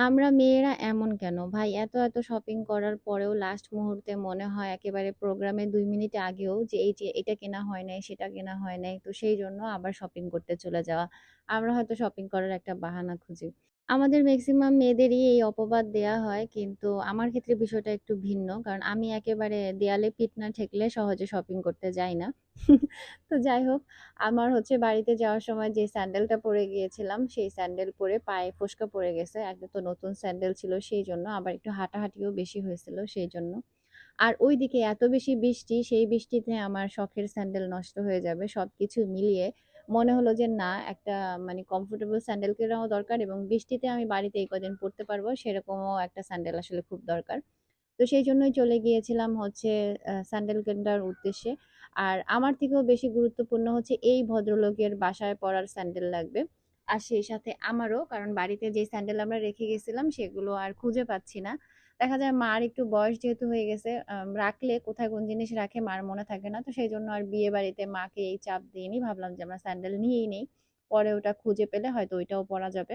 আমরা মেয়েরা এমন কেন? ভাই এত, এত শপিং করার পরেও লাস্ট মুহূর্তে মনে হয় একেবারে প্রোগ্রামে দুই মিনিট আগেও যে এই যে এটা কেনা হয় নাই, সেটা কেনা হয় নাই। তো সেই জন্য আবার শপিং করতে চলে যাওয়া। আমরা হয়তো শপিং করার একটা বাহানা খুঁজি। আমাদের ম্যাক্সিমাম মেয়েদেরই এই অপবাদ দেয়া হয়। কিন্তু আমার ক্ষেত্রে বিষয়টা একটু ভিন্ন। কারণ আমি একেবারে দেয়ালে পিঠ না ঠেকলে সহজে শপিং করতে যাই না। তো যাই হোক, আমার হচ্ছে বাড়িতে যাওয়ার সময় যে স্যান্ডেলটা পরে গিয়েছিলাম, সেই স্যান্ডেল পরে পায়ে ফোস্কা পড়ে গেছে। একটা তো নতুন স্যান্ডেল ছিল সেই জন্য আবার একটু হাঁটাহাঁটিও বেশি হয়েছিল সেই জন্য আর ওইদিকে এত বেশি বৃষ্টি, সেই বৃষ্টিতে আমার শখের স্যান্ডেল নষ্ট হয়ে যাবে। সবকিছু মিলিয়ে মনে হলো যে, না, একটা মানে কমফোর্টেবল স্যান্ডেল কেনাও দরকার এবং বৃষ্টিতে আমি বাড়িতে এই কদিন পড়তে পারব, সেরকমও একটা স্যান্ডেল আসলে খুব দরকার। তো সেই জন্যই চলে গিয়েছিলাম হচ্ছে স্যান্ডেল কেনার উদ্দেশ্যে। আর আমার থেকেও বেশি গুরুত্বপূর্ণ হচ্ছে এই ভদ্রলোকের বাসায় পরার স্যান্ডেল লাগবে। আর সেই সাথে আমারও, কারণ বাড়িতে যে স্যান্ডেল আমরা রেখে গেছিলাম, সেগুলো আর খুঁজে পাচ্ছি না। দেখা যায় মার একটু বয়স যেহেতু হয়ে গেছে রাখলে কোথায় কোন জিনিস রাখে মার মনে থাকে না। তো সেই জন্য আর বিয়ে বাড়িতে মাকে এই চাপ দিইনি। ভাবলাম যে আমরা স্যান্ডেল নিয়েই নেই। পরে ওটা খুঁজে পেলে হয়তো ওইটাও পরা যাবে।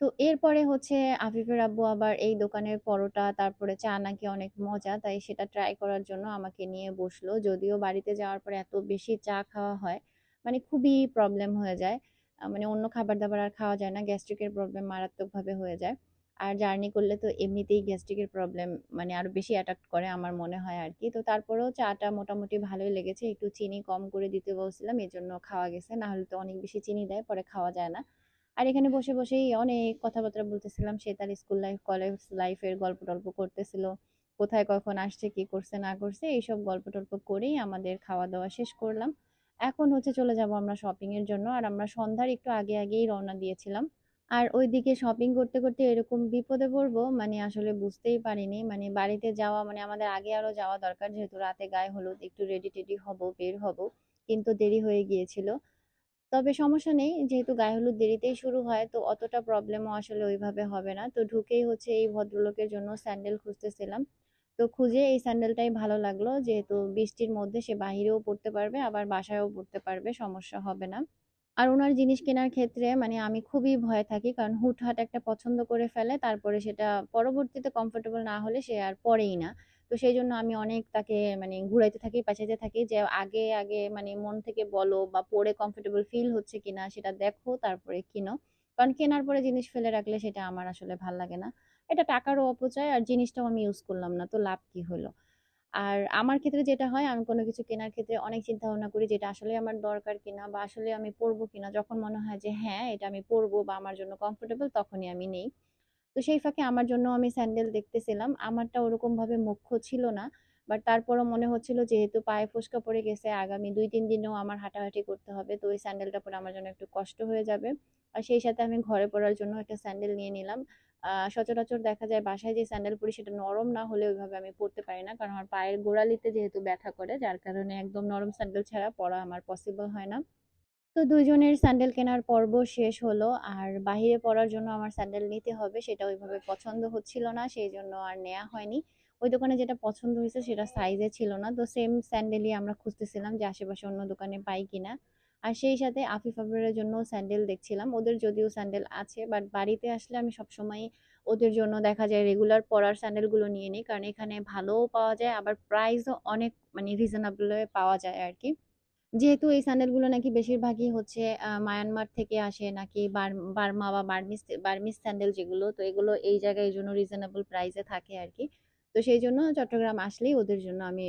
তো এরপরে হচ্ছে আফিফের আব্বু আবার এই দোকানের পরোটা, তারপরে চা নাকি অনেক মজা। তাই সেটা ট্রাই করার জন্য আমাকে নিয়ে বসল। যদিও বাড়িতে যাওয়ার পরে এত বেশি চা খাওয়া হয়, মানে খুবই প্রবলেম হয়ে যায়। মানে অন্য খাবার-দাবার আর খাওয়া যায় না। গ্যাস্ট্রিকের প্রবলেম মারাত্মকভাবে হয়ে যায়। আর জার্নি করলে তো এমনিতেই গ্যাস্ট্রিকের প্রবলেম মানে আরও বেশি অ্যাটাক করে আমার মনে হয় আর কি তো তারপরেও চাটা মোটামুটি ভালোই লেগেছে। একটু চিনি কম করে দিতে বলছিলাম, এজন্য খাওয়া গেছে। না হলে তো অনেক বেশি চিনি দেয়, পরে খাওয়া যায় না। আর এখানে বসে, বসেই অনেক কথাবার্তা বলতেছিলাম। সে তার স্কুল লাইফ, কলেজ লাইফের গল্প-টল্প করতেছিল। কোথায় কখন আসছে, কি করছে না করছে এইসব গল্প-টল্প করেই আমাদের খাওয়া-দাওয়া শেষ করলাম। এখন হচ্ছে চলে যাব আমরা শপিং এর জন্য। আর আমরা সন্ধ্যার একটু আগে, আগেই রওনা দিয়েছিলাম। আর ওইদিকে শপিং করতে, করতে এরকম বিপদে পড়ব মানে আসলে বুঝতেই পারিনি। মানে বাড়িতে যাওয়া মানে আমাদের আগে আরও যাওয়া দরকার। যেহেতু রাতে গায়ে হলুদ, একটু রেডি-টেডি হব, বের হব। কিন্তু দেরি হয়ে গিয়েছিল। তবে সমস্যা নেই। যেহেতু গায়ে হলুদ দেরিতেই শুরু হয় তো অতটা প্রবলেমও আসলে ওইভাবে হবে না। তো ঢুকেই হচ্ছে এই ভদ্রলোকের জন্য স্যান্ডেল খুঁজতেছিলাম। তো খুঁজে এই স্যান্ডেলটাই ভালো লাগল। যেহেতু বৃষ্টির মধ্যে সে বাহিরেও পড়তে পারবে আবার বাসায়ও পড়তে পারবে, সমস্যা হবে না। আর ওনার জিনিস কেনার ক্ষেত্রে মানে আমি খুবই ভয়ে থাকি। কারণ হুটহাট একটা পছন্দ করে ফেলে। তারপরে সেটা পরবর্তীতে কমফোর্টেবল না হলে সে আর পরেই না। তো সেই জন্য আমি অনেক তাকে মানে ঘুরাইতে থাকি, পেঁচাইতে থাকি যে আগে, আগে মানে মন থেকে বলো বা পরে কমফোর্টেবল ফিল হচ্ছে কিনা সেটা দেখো তারপরে কিনো। কারণ কেনার পরে জিনিস ফেলে রাখলে সেটা আমার আসলে ভালো লাগে না। এটা টাকারও অপচয় আর জিনিসটাও আমি ইউজ করলাম না। তো লাভ কি হলো? আর আমার ক্ষেত্রে যেটা হয় আমি কোনো কিছু কেনার ক্ষেত্রে অনেক চিন্তা ভাবনা করি যেটা আসলে আমার দরকার কিনা বা আসলে আমি পড়ব কিনা। যখন মনে হয় যে হ্যাঁ, এটা আমি পড়ব বা আমার জন্য কমফোর্টেবল তখনই আমি নেই। তো সেই ফাঁকে আমার জন্য আমি স্যান্ডেল দেখতেছিলাম। আমারটা ওরকমভাবে মুখ্য ছিল না। বাট তারপরও মনে হচ্ছিল যেহেতু পায়ে ফোস্কা পড়ে গেছে আগামী ২-৩ দিনেও আমার হাঁটাহাঁটি করতে হবে। তো ওই স্যান্ডেলটা পরে আমার জন্য একটু কষ্ট হয়ে যাবে। আর সেই সাথে আমি ঘরে পড়ার জন্য একটা স্যান্ডেল নিয়ে নিলাম। সচরাচর দেখা যায় বাসায় যে স্যান্ডেল পরি সেটা নরম না হলে ওইভাবে আমি পড়তে পারি না। কারণ আমার পায়ের গোড়ালিতে যেহেতু ব্যথা করে, যার কারণে একদম নরম স্যান্ডেল ছাড়া পড়া আমার পসিবল হয় না। তো ২ জনের স্যান্ডেল কেনার পর্ব শেষ হলো। আর বাহিরে পড়ার জন্য আমার স্যান্ডেল নিতে হবে, সেটা ওইভাবে পছন্দ হচ্ছিল না। সেই জন্য আর নেয়া হয়নি। ওই দোকানে যেটা পছন্দ হয়েছে সেটা সাইজে ছিল না। তো সেম স্যান্ডেলই আমরা খুঁজতেছিলাম যে আশেপাশে অন্য দোকানে পাই কিনা। আর সেই সাথে আফিফ আবরারের জন্য স্যান্ডেল দেখছিলাম। ওদের যদিও স্যান্ডেল আছে বাট বাড়িতে আসলে আমি সবসময়ই ওদের জন্য দেখা যায় রেগুলার পরার স্যান্ডেলগুলো নিয়ে নিই। কারণ এখানে ভালোও পাওয়া যায়, আবার প্রাইসও অনেক মানে রিজনেবল পাওয়া যায় আর কি যেহেতু এই স্যান্ডেলগুলো নাকি বেশিরভাগই হচ্ছে মায়ানমার থেকে আসে নাকি বার, বার্মা বা বার্মিস বার্মিস স্যান্ডেল যেগুলো, তো এগুলো এই জায়গায় এই জন্য রিজনেবল প্রাইস থাকে আর কি তো সেই জন্য চট্টগ্রাম আসলেই ওদের জন্য আমি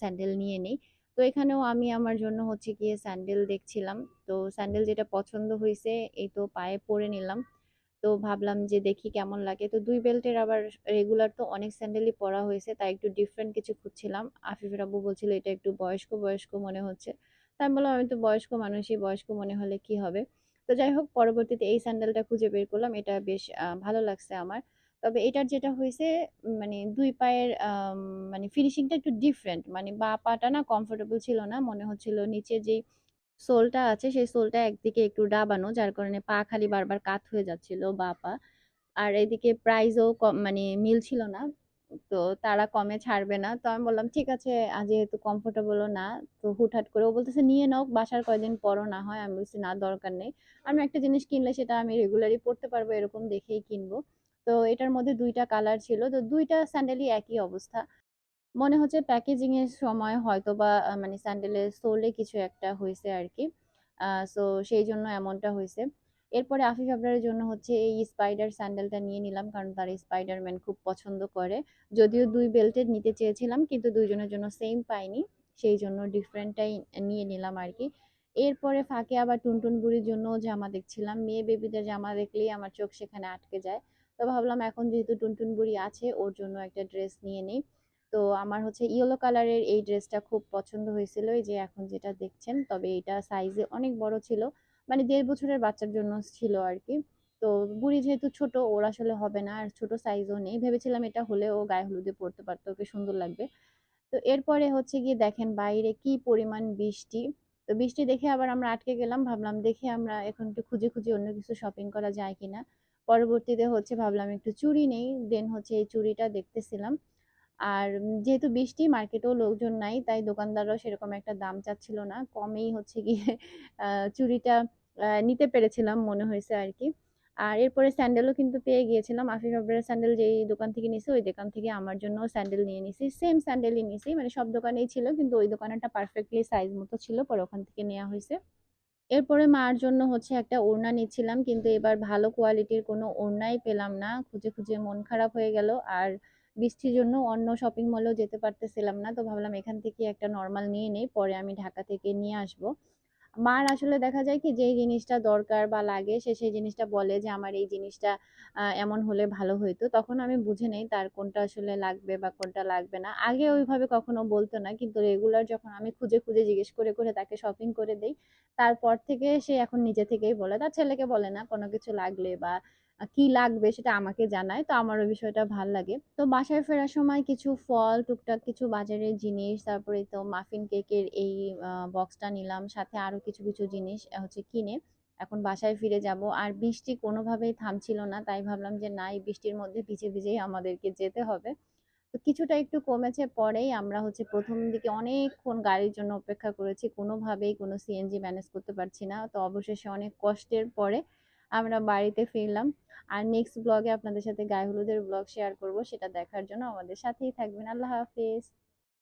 স্যান্ডেল নিয়ে নেই। তো এখানেও আমি আমার জন্য হচ্ছে গিয়ে স্যান্ডেল দেখছিলাম। তো স্যান্ডেল যেটা পছন্দ হয়েছে এই তো পায়ে পরে নিলাম। তো ভাবলাম যে দেখি কেমন লাগে। তো দুই বেল্টের আবার রেগুলার তো অনেক স্যান্ডেলই পরা হয়েছে। তাই একটু ডিফারেন্ট কিছু খুঁজছিলাম। আফিফের আব্বু বলছিল এটা একটু বয়স্ক, বয়স্ক মনে হচ্ছে। তাই বললাম আমি তো বয়স্ক মানুষই, বয়স্ক মনে হলে কি হবে? তো যাই হোক পরবর্তীতে এই স্যান্ডেলটা খুঁজে বের করলাম। এটা বেশ ভালো লাগছে আমার। তবে এটার যেটা হয়েছে মানে দুই পায়ের মানে ফিনিশিংটা একটু ডিফারেন্ট। মানে বা পাটা না কমফোর্টেবল ছিল না। মনে হচ্ছিল নিচে যেই সোলটা আছে, সেই সোলটা একদিকে একটু ডাবানো যার কারণে পা খালি বারবার কাত হয়ে যাচ্ছিল বা পা। আর এদিকে প্রাইজও কম মানে মিল ছিল না। তো তারা কমে ছাড়বে না। তো আমি বললাম, ঠিক আছে যেহেতু কমফোর্টেবলও না, তো হুটহাট করে ও বলতেছে, নিয়ে নাও, বাসার কয়দিন পরও না হয়। আমি বলছি, না, দরকার নেই। আমি একটা জিনিস কিনলে সেটা আমি রেগুলারই পড়তে পারব, এরকম দেখেই কিনবো। তো এটার মধ্যে দুইটা কালার ছিল। তো দুইটা স্যান্ডেলই একই অবস্থা। মনে হচ্ছে প্যাকেজিং এর সময় হয়তো বা মানে স্যান্ডেলের সোলে কিছু একটা হয়েছে আর কি সো সেই জন্য এমনটা হয়েছে এরপরে আফিফ আবরারের জন্য হচ্ছে এই স্পাইডার স্যান্ডেলটা নিয়ে নিলাম। কারণ তারা স্পাইডারম্যান খুব পছন্দ করে। যদিও দুই বেল্টের নিতে চেয়েছিলাম, কিন্তু দুইজনের জন্য সেম পাইনি। সেই জন্য ডিফারেন্টটাই নিয়ে নিলাম আর কি এরপরে ফাঁকে আবার টুনটুন বুড়ির জন্যও জামা দেখছিলাম। মেয়ে বেবিদের জামা দেখলেই আমার চোখ সেখানে আটকে যায়। তো ভাবলাম এখন যেহেতু টুনটুন বুড়ি আছে ওর জন্য একটা ড্রেস নিয়ে নেই। তো আমার হচ্ছে ইয়েলো কালারের এই ড্রেসটা খুব পছন্দ হয়েছিল। যে এখন যেটা দেখছেন। তবে এটা সাইজে অনেক বড় ছিল। মানে দেড় বছরের বাচ্চার জন্য ছিল আর কি তো বুড়ি যেহেতু ছোট ওর আসলে হবে না। আর ছোট সাইজও নেই। ভেবেছিলাম এটা হলে ও গায়ে হলুদে পড়তে পারতো ওকে সুন্দর লাগবে। তো এরপরে হচ্ছে গিয়ে দেখেন বাইরে কি পরিমাণ বৃষ্টি। তো বৃষ্টি দেখে আবার আমরা আটকে গেলাম। ভাবলাম দেখে আমরা এখন একটু খুঁজে, খুঁজে অন্য কিছু শপিং করা যায় কিনা। পরবর্তীতে হচ্ছে ভাবলাম একটু চুড়ি নেই। দেন হচ্ছে এই চুড়িটা দেখতেছিলাম। আর যেহেতু বৃষ্টি, মার্কেটেও লোকজন নাই, তাই দোকানদাররাও সেরকম একটা দাম চাচ্ছিল না। কমেই হচ্ছে গিয়ে, আ চুড়িটা নিতে পেরেছিলাম মনে হয়েছে আর কি আর এরপরে স্যান্ডেলও কিন্তু পেয়ে গিয়েছিলাম। আফিফ আবরারের স্যান্ডেল যেই দোকান থেকে নিছি, ওই দোকান থেকে আমার জন্য স্যান্ডেল নিয়ে নিছি। সেম স্যান্ডেলই নিছি। মানে সব দোকানেই ছিল, কিন্তু ওই দোকানেরটা পারফেক্টলি সাইজ মতো ছিল। পরে ওখান থেকে নেওয়া হইছে। এরপরে মার জন্য হচ্ছে একটা ওড়না নিচ্ছিলাম কিন্তু এবার ভালো কোয়ালিটির কোনো ওড়নাই পেলাম না। খুঁজে, খুঁজে মন খারাপ হয়ে গেল। আর বৃষ্টির জন্য অন্য শপিং মলেও যেতে পারতেছিলাম না। তো ভাবলাম এখান থেকে একটা নর্মাল নিয়ে নেই। পরে আমি ঢাকা থেকে নিয়ে আসব। মার আসলে দেখা যায় কি যেই জিনিসটা দরকার বা লাগে সে সেই জিনিসটা বলে যে আমার এই জিনিসটা এমন হলে ভালো হইতো। তখন আমি বুঝে নেই তার কোনটা আসলে লাগবে বা কোনটা লাগবে না। আগে ওইভাবে কখনো বলতো না। কিন্তু রেগুলার যখন আমি খুঁজে, খুঁজে জিজ্ঞেস করে, করে তাকে শপিং করে দেই। তারপর থেকে সে এখন নিজে থেকেই বলে। তার ছেলেকে বলে না কোনো কিছু লাগলে বা কি লাগবে সেটা আমাকে জানায়। তো আমার ওই বিষয়টা ভালো লাগে। তো বাসায় ফেরার সময় কিছু ফল, টুকটাক কিছু বাজারের জিনিস, তারপরে তো মাফিন কেকের এই বক্সটা নিলাম। সাথে আরও কিছু, কিছু জিনিস হচ্ছে কিনে এখন বাসায় ফিরে যাব। আর বৃষ্টি কোনোভাবেই থামছিল না। তাই ভাবলাম যে না এই বৃষ্টির মধ্যে ভিজে, ভিজেই আমাদেরকে যেতে হবে। তো কিছুটা একটু কমেছে পরেই আমরা হচ্ছে প্রথম দিকে অনেকক্ষণ গাড়ির জন্য অপেক্ষা করেছি। কোনোভাবেই কোনো সিএনজি ম্যানেজ করতে পারছি না। তো অবশেষে অনেক কষ্টের পরে আমরা বাড়িতে ফিরলাম। আর নেক্সট ব্লগে আপনাদের সাথে গায়ে হলুদের ব্লগ শেয়ার করব। সেটা দেখার জন্য আমাদের সাথেই থাকবেন। আল্লাহ হাফেজ।